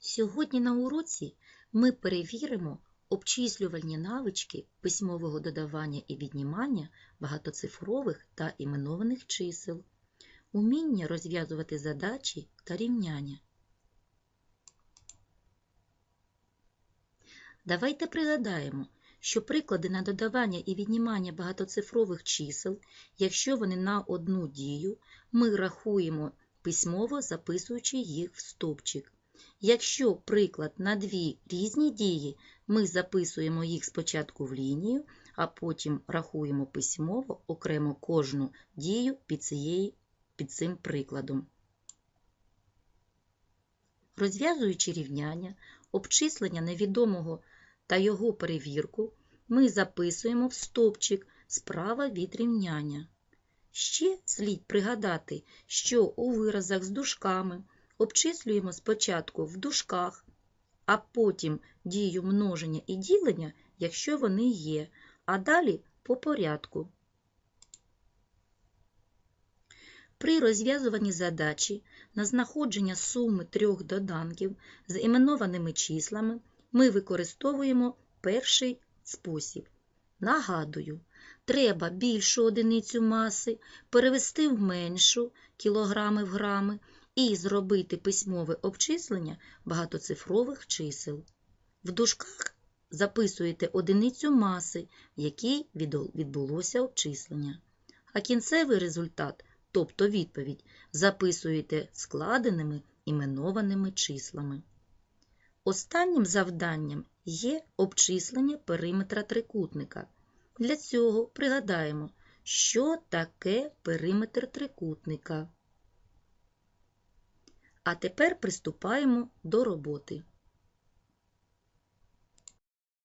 Сьогодні на уроці ми перевіримо обчислювальні навички письмового додавання і віднімання багатоцифрових та іменованих чисел, уміння розв'язувати задачі та рівняння. Давайте пригадаємо, що приклади на додавання і віднімання багатоцифрових чисел, якщо вони на одну дію, ми рахуємо письмово записуючи їх в стовпчик. Якщо приклад на дві різні дії, ми записуємо їх спочатку в лінію, а потім рахуємо письмово окремо кожну дію під, цією, під цим прикладом. Розв'язуючи рівняння, обчислення невідомого та його перевірку, ми записуємо в стовпчик справа від рівняння. Ще слід пригадати, що у виразах з дужками обчислюємо спочатку в дужках, а потім дію множення і ділення, якщо вони є, а далі по порядку. При розв'язуванні задачі на знаходження суми трьох доданків з іменованими числами ми використовуємо перший спосіб. Нагадую, треба більшу одиницю маси перевести в меншу кілограми в грами і зробити письмове обчислення багатоцифрових чисел. В дужках записуєте одиницю маси, в якій відбулося обчислення. А кінцевий результат, тобто відповідь, записуєте складеними іменованими числами. Останнім завданням є обчислення периметра трикутника. Для цього пригадаємо, що таке периметр трикутника. А тепер приступаємо до роботи.